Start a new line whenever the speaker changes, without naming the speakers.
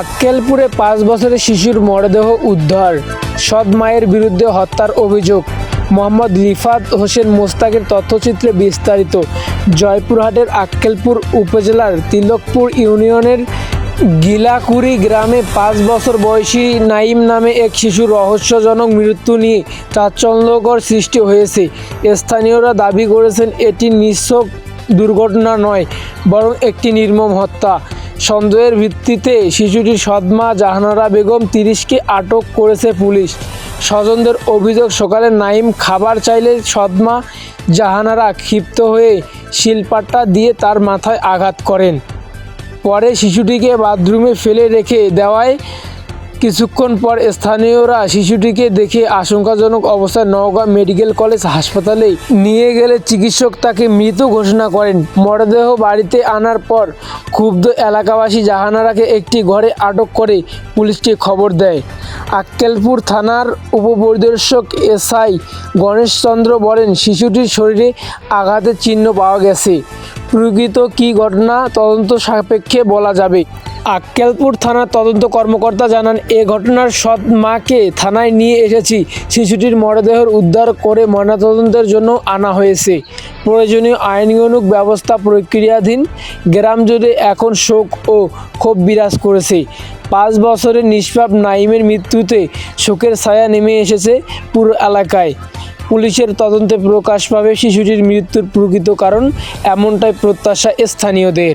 আক্কেলপুরে পাঁচ বছরের শিশুর মরদেহ উদ্ধার। সৎ মায়ের বিরুদ্ধে হত্যার অভিযোগ। মোহাম্মদ রিফাত হোসেন মোস্তাকের তথ্যচিত্রে বিস্তারিত। জয়পুরহাটের আক্কেলপুর উপজেলার তিলকপুর ইউনিয়নের গিলাকুড়ি গ্রামে পাঁচ বছর বয়সী নাইম নামে এক শিশুর রহস্যজনক মৃত্যু নিয়ে চাঞ্চল্যকর সৃষ্টি হয়েছে। স্থানীয়রা দাবি করেছেন, এটি নিঃশক দুর্ঘটনা নয়, বরং একটি নির্মম হত্যা। সন্দেহের ভিত্তিতে শিশুটির সদমা জাহানারা বেগম তিরিশকে আটক করেছে পুলিশ। স্বজনদের অভিযোগ, সকালে নাইম খাবার চাইলে সদমা জাহানারা ক্ষিপ্ত হয়ে শিলপাট্টা দিয়ে তার মাথায় আঘাত করেন। পরে শিশুটিকে বাথরুমে ফেলে রেখে দেওয়ায় কিছুক্ষণ পর স্থানীয়রা শিশুটিকে দেখে আশঙ্কাজনক অবস্থায় নওগাঁ মেডিকেল কলেজ হাসপাতালে নিয়ে গেলে চিকিৎসক তাকে মৃত ঘোষণা করেন। মরদেহ বাড়িতে আনার পর ক্ষুব্ধ এলাকাবাসী জাহানারাকে একটি ঘরে আটক করে পুলিশকে খবর দেয়। আক্কেলপুর থানার উপপরিদর্শক এসআই গণেশচন্দ্র বলেন, শিশুটির শরীরে আঘাতের চিহ্ন পাওয়া গেছে। প্রকৃত কী ঘটনা তদন্ত সাপেক্ষে বলা যাবে। আক্কেলপুর থানার তদন্ত কর্মকর্তা জানান, এ ঘটনার সৎ মাকে থানায় নিয়ে এসেছি। শিশুটির মরদেহর উদ্ধার করে ময়নাতদন্তের জন্য আনা হয়েছে। প্রয়োজনীয় আইনানুগ ব্যবস্থা প্রক্রিয়াধীন। গ্রাম জুড়ে এখন শোক ও ক্ষোভ বিরাজ করেছে। পাঁচ বছরের নিষ্পাপ নাইমের মৃত্যুতে শোকের ছায়া নেমে এসেছে পুরো এলাকায়। পুলিশের তদন্তে প্রকাশ পাবে শিশুটির মৃত্যুর প্রকৃত কারণ এমনটাই প্রত্যাশা স্থানীয়দের।